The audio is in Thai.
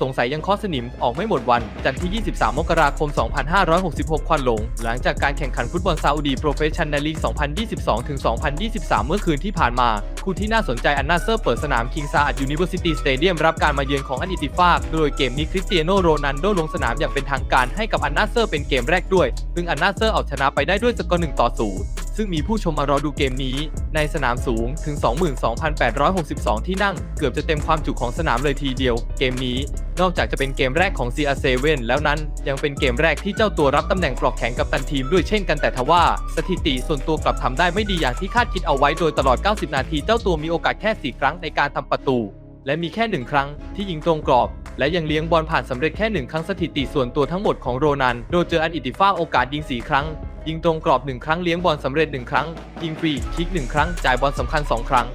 สงสัยยังเคอสนิมออกไม่หมดวัน จันทร์ที่ 23 มกราคม 2566 ควันหลง หลังจากการแข่งขันฟุตบอลซาอุดีโปรเฟชชั่นแนลลีก 2022ถึง2023 เมื่อคืนที่ผ่านมา คู่ที่น่าสนใจอันนาเซอร์เปิดสนามคิงซาอัดยูนิเวอร์ซิตี้สเตเดียมรับการมาเยือนของอันอิติฟากโดยเกมนี้คริสเตียโนโรนัลโดลงสนามอย่างเป็นทางการให้กับอันนาเซอร์เป็นเกมแรกด้วย ซึ่งอันนาเซอร์เอาชนะไปได้ด้วยสกอร์1ต่อ0 ซึ่งมีผู้ชมมารอดูเกมนี้ ในสนามสูงถึง 22,862 ที่นั่ง เกือบจะเต็มความจุของสนามเลยทีเดียว เกมนี้ นอกจากจะเป็นเกมแรกของ CR7 แล้วนั้น ยังเป็นเกมแรกที่เจ้าตัวรับตำแหน่งปลอกแข็งกับตันทีมด้วยเช่นกันแต่ทว่า สถิติส่วนตัวกลับทำได้ไม่ดีอย่างที่คาดคิดเอาไว้โดยตลอด 90 นาที เจ้าตัวมีโอกาสแค่ 4 ครั้งในการทำประตู และมีแค่หนึ่งครั้งที่ยิงตรงกรอบและยังเลี้ยงบอลผ่านสำเร็จแค่หนึ่งครั้งสถิติส่วนตัวทั้งหมดของโรนัน โดยเจออันอิติฟ้าโอกาสยิง 4 ครั้ง ยิงตรงกรอบ 1 ครั้งเลี้ยงบอลสำเร็จ 1 ครั้ง ยิงฟรีคิก 1 ครั้ง จ่ายบอลสำคัญ 2 ครั้ง